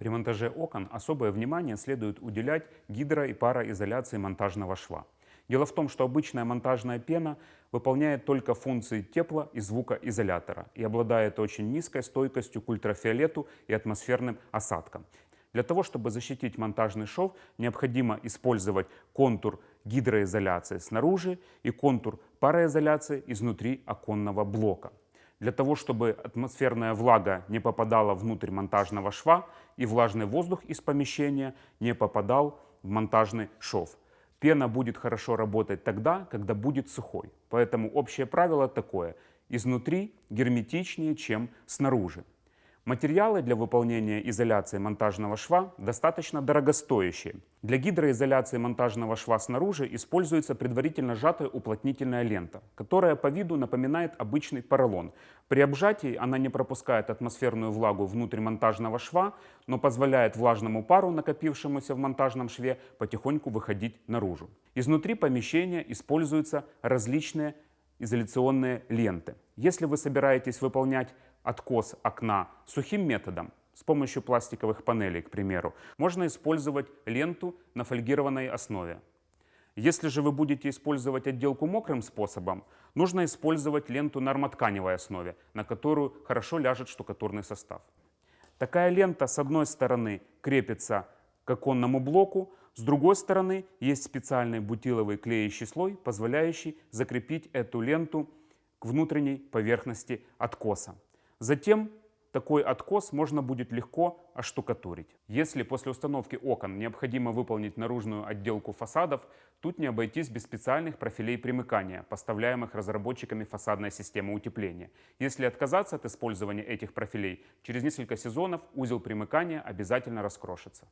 При монтаже окон особое внимание следует уделять гидро- и пароизоляции монтажного шва. Дело в том, что обычная монтажная пена выполняет только функции тепло- и звукоизолятора и обладает очень низкой стойкостью к ультрафиолету и атмосферным осадкам. Для того, чтобы защитить монтажный шов, необходимо использовать контур гидроизоляции снаружи и контур пароизоляции изнутри оконного блока. Для того, чтобы атмосферная влага не попадала внутрь монтажного шва и влажный воздух из помещения не попадал в монтажный шов. Пена будет хорошо работать тогда, когда будет сухой. Поэтому общее правило такое. Изнутри герметичнее, чем снаружи. Материалы для выполнения изоляции монтажного шва достаточно дорогостоящие. Для гидроизоляции монтажного шва снаружи используется предварительно сжатая уплотнительная лента, которая по виду напоминает обычный поролон. При обжатии она не пропускает атмосферную влагу внутрь монтажного шва, но позволяет влажному пару, накопившемуся в монтажном шве, потихоньку выходить наружу. Изнутри помещения используются различные изоляционные ленты. Если вы собираетесь выполнять откос окна сухим методом, с помощью пластиковых панелей, к примеру, можно использовать ленту на фольгированной основе. Если же вы будете использовать отделку мокрым способом, нужно использовать ленту на армотканевой основе, на которую хорошо ляжет штукатурный состав. Такая лента с одной стороны крепится к оконному блоку, с другой стороны есть специальный бутиловый клеящий слой, позволяющий закрепить эту ленту к внутренней поверхности откоса. Затем такой откос можно будет легко оштукатурить. Если после установки окон необходимо выполнить наружную отделку фасадов, тут не обойтись без специальных профилей примыкания, поставляемых разработчиками фасадной системы утепления. Если отказаться от использования этих профилей, через несколько сезонов узел примыкания обязательно раскрошится.